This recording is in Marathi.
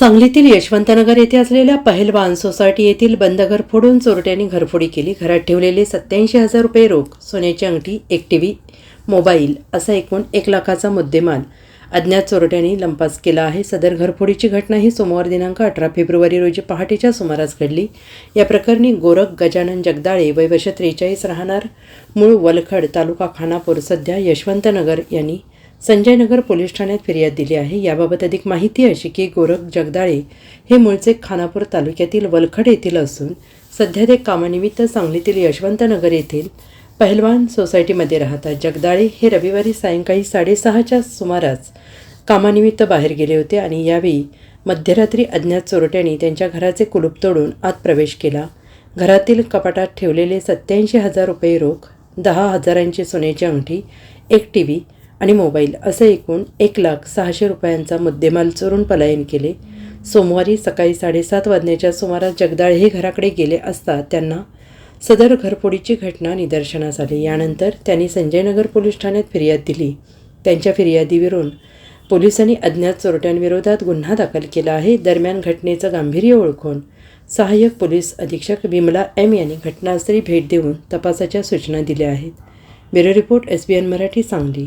सांगलीतील यशवंतनगर येथे असलेल्या पहलवान सोसायटी येथील बंद घर फोडून चोरट्यांनी घरफोडी केली. घरात ठेवलेले सत्याऐंशी हजार रुपये रोख सोन्याची अंगठी एक टी व्ही मोबाईल असा एकूण एक लाखाचा मुद्देमाल अज्ञात चोरट्यांनी लंपास केला आहे. सदर घरफोडीची घटना ही सोमवार दिनांक अठरा फेब्रुवारी रोजी पहाटेच्या सुमारास घडली. या प्रकरणी गोरख गजानन जगदाळे वय वर्ष त्रेचाळीस राहणार मूळ वलखड तालुका खानापूर सध्या यशवंतनगर यांनी संजयनगर पोलीस ठाण्यात फिर्याद दिली आहे. याबाबत अधिक माहिती अशी की गोरख जगदाळे हे मूळचे खानापूर तालुक्यातील वलखड येथील असून सध्या ते कामानिमित्त सांगलीतील यशवंतनगर येथील पहलवान सोसायटीमध्ये राहतात. जगदाळे हे रविवारी सायंकाळी साडेसहाच्या सुमारास कामानिमित्त बाहेर गेले होते आणि यावेळी मध्यरात्री अज्ञात चोरट्यांनी त्यांच्या घराचे कुलूप तोडून आत प्रवेश केला. घरातील कपाटात ठेवलेले सत्याऐंशी हजार रुपये रोख दहा हजारांची सोन्याची अंगठी एक टी व्ही आणि मोबाईल असं एकूण एक लाख सहाशे रुपयांचा मुद्देमाल चोरून पलायन केले. सोमवारी सकाळी साडेसात वाजण्याच्या सुमारास जगदाळ हे घराकडे गेले असता त्यांना सदर घरफोडीची घटना निदर्शनास आली. यानंतर त्यांनी संजयनगर पोलीस ठाण्यात फिर्याद दिली. त्यांच्या फिर्यादीवरून पोलिसांनी अज्ञात चोरट्यांविरोधात गुन्हा दाखल केला आहे. दरम्यान घटनेचं गांभीर्य ओळखून सहाय्यक पोलीस अधीक्षक विमला एम यांनी घटनास्थळी भेट देऊन तपासाच्या सूचना दिल्या आहेत. Bureau report S B N Marathi Sangli.